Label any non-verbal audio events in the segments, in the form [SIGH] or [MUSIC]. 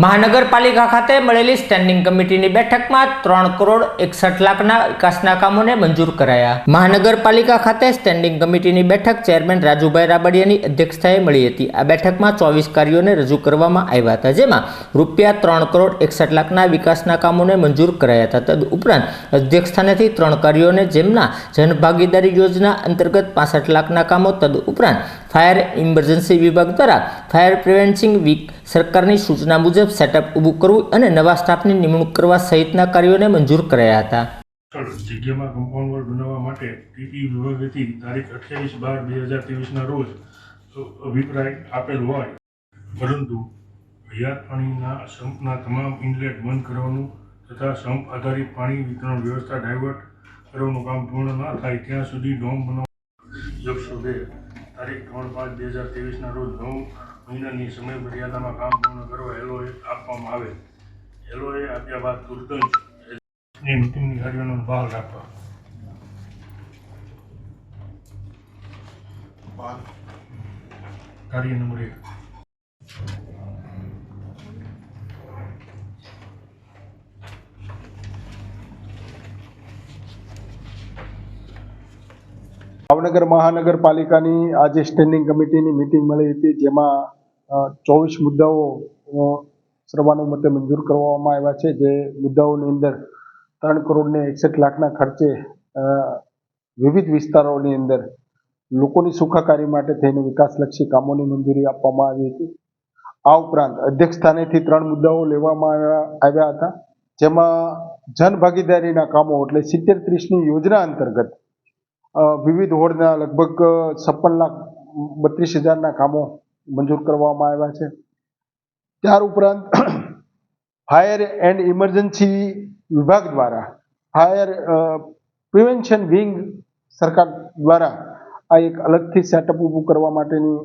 મહાનગરપાલિકા ખાતે મળેલી સ્ટેન્ડિંગ કમિટીની બેઠકમાં ત્રણ કરોડ એકસઠ લાખના વિકાસના કામોને મંજૂર કરાયા. મહાનગરપાલિકા ખાતે સ્ટેન્ડિંગ કમિટીની બેઠક ચેરમેન રાજુભાઈ રાબડિયાની અધ્યક્ષતાએ મળી હતી. આ બેઠકમાં ચોવીસ કાર્યોને રજૂ કરવામાં આવ્યા હતા, જેમાં રૂપિયા ત્રણ કરોડ એકસઠ લાખના વિકાસના કામોને મંજૂર કરાયા હતા. તદ ઉપરાંત અધ્યક્ષસ્થાનેથી ત્રણ કાર્યોને જેમના જનભાગીદારી યોજના અંતર્ગત પાસઠ લાખના કામો તદ ઉપરાંત ફાયર ઇમરજન્સી વિભાગ દ્વારા ફાયર પ્રિવેન્સિંગ વીક સરકારની સૂચના મુજબ સેટઅપ ઊભું કરવું અને નવા સ્ટાફની નિમણૂક કરવા સહિતના કાર્યોને મંજૂર કરાયા હતા. જગ્યામાં કમ્પાઉન્ડ વોલ બનાવવા માટે ટીપી વિભાગેથી તારીખ અઠ્યાવીસ બાર બે હજાર ત્રેવીસના રોજ અભિપ્રાય આપેલ હોય. પરંતુ હયાત પાણીના સંપના તમામ ઇનલેટ બંધ કરવાનું તથા સંપ આધારિત પાણી વિતરણ વ્યવસ્થા ડાયવર્ટ કરવાનું કામ પૂર્ણ ન થાય ત્યાં સુધી ડોમ બનાવવા એકસો તારીખ ત્રણ પાંચ બે હજાર ત્રેવીસના રોજ નવ મહિનાની સમય મર્યાદામાં કામ પૂર્ણ કરવા એલઓએ આપવામાં આવે. એલઓએ આપ્યા બાદ તુરત જ મિટિંગની કાર્યોનો ભાગ રાખવા. કાર્ય નંબર એક. ભાવનગર મહાનગરપાલિકાની આજે સ્ટેન્ડિંગ કમિટીની મિટિંગ મળી હતી, જેમાં ચોવીસ મુદ્દાઓ સર્વાનુમતે મંજૂર કરવામાં આવ્યા છે. જે મુદ્દાઓની અંદર ત્રણ કરોડને એકસઠ લાખના ખર્ચે વિવિધ વિસ્તારોની અંદર લોકોની સુખાકારી માટે થઈને વિકાસલક્ષી કામોની મંજૂરી આપવામાં આવી હતી. આ ઉપરાંત અધ્યક્ષ સ્થાનેથી ત્રણ મુદ્દાઓ લેવામાં આવ્યા હતા, જેમાં જનભાગીદારીના કામો એટલે સિત્તેર ત્રીસની યોજના અંતર્ગત વિવિધ હોડના લગભગ છપ્પન લાખ, બત્રીસ હજારના કામો મંજૂર કરવામાં આવ્યા છે. ત્યાર ઉપરાંત, [CLEARS THROAT] ફાયર એન્ડ ઇમરજન્સી વિભાગ દ્વારા, ફાયર પ્રિવેન્શન વિંગ સરકાર દ્વારા આ એક અલગથી સેટઅપ ઊભું કરવા માટેની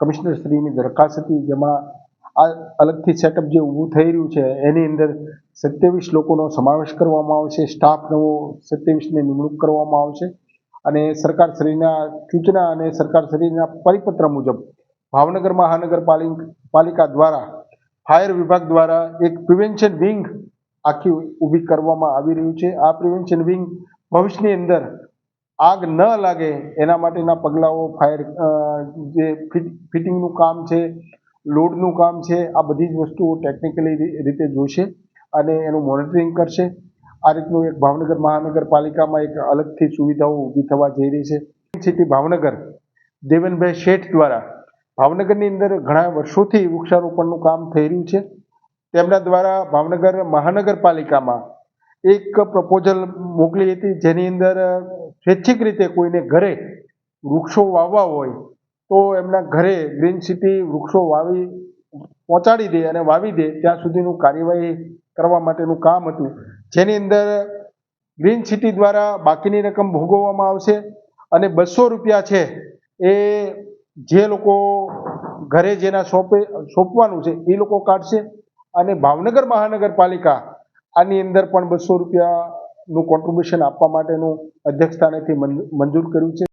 કમિશનરશ્રીની દરખાસ્ત હતી, જેમાં આ અલગથી સેટઅપ જે ઊભું થઈ રહ્યું છે, એની અંદર સત્યાવીસ લોકોનો સમાવેશ કરવામાં આવશે સ્ટાફ નવો સત્યાવીસની નિમણૂક કરવામાં આવશે અને સરકારશ્રીના સૂચના અને સરકારશ્રીના પરિપત્ર મુજબ ભાવનગર મહાનગરપાલિકા પાલિકા દ્વારા, ફાયર વિભાગ દ્વારા એક પ્રિવેન્શન વિંગ આખી ઊભી કરવામાં આવી રહ્યું છે. આ પ્રિવેન્શન વિંગ ભવિષ્યની અંદર આગ ન લાગે એના માટેના પગલાઓ ફાયર જે ફિટ ફિટિંગનું કામ છે લોડનું કામ છે, આ બધી જ વસ્તુઓ ટેકનિકલી રીતે જોશે અને એનું મોનિટરિંગ કરશે. આ રીતનું એક ભાવનગર મહાનગરપાલિકામાં એક અલગથી સુવિધાઓ ઊભી થવા જઈ રહી છે. સિટી ભાવનગર, દેવનભાઈ શેઠ દ્વારા. ભાવનગરની અંદર ઘણા વર્ષોથી વૃક્ષારોપણનું કામ થઈ રહ્યું છે. તેમના દ્વારા ભાવનગર મહાનગરપાલિકામાં એક પ્રપોઝલ મોકલી હતી, જેની અંદર સ્વૈચ્છિક રીતે કોઈને ઘરે વૃક્ષો વાવવા હોય તો એમના ઘરે ગ્રીન સિટી વૃક્ષો વાવી, પહોંચાડી દે અને વાવી દે, ત્યાં સુધીનું કાર્યવાહી કરવા માટેનું કામ હતું. જેની અંદર ગ્રીન સિટી દ્વારા બાકીની રકમ ભોગવવામાં આવશે અને બસો રૂપિયા છે એ જે લોકો ઘરે જેના સોંપે સોંપવાનું છે એ લોકો કાઢશે અને ભાવનગર મહાનગરપાલિકા આની અંદર પણ બસો રૂપિયાનું કોન્ટ્રીબ્યુશન આપવા માટેનું અધ્યક્ષ સ્થાનેથી મંજૂર કર્યું છે.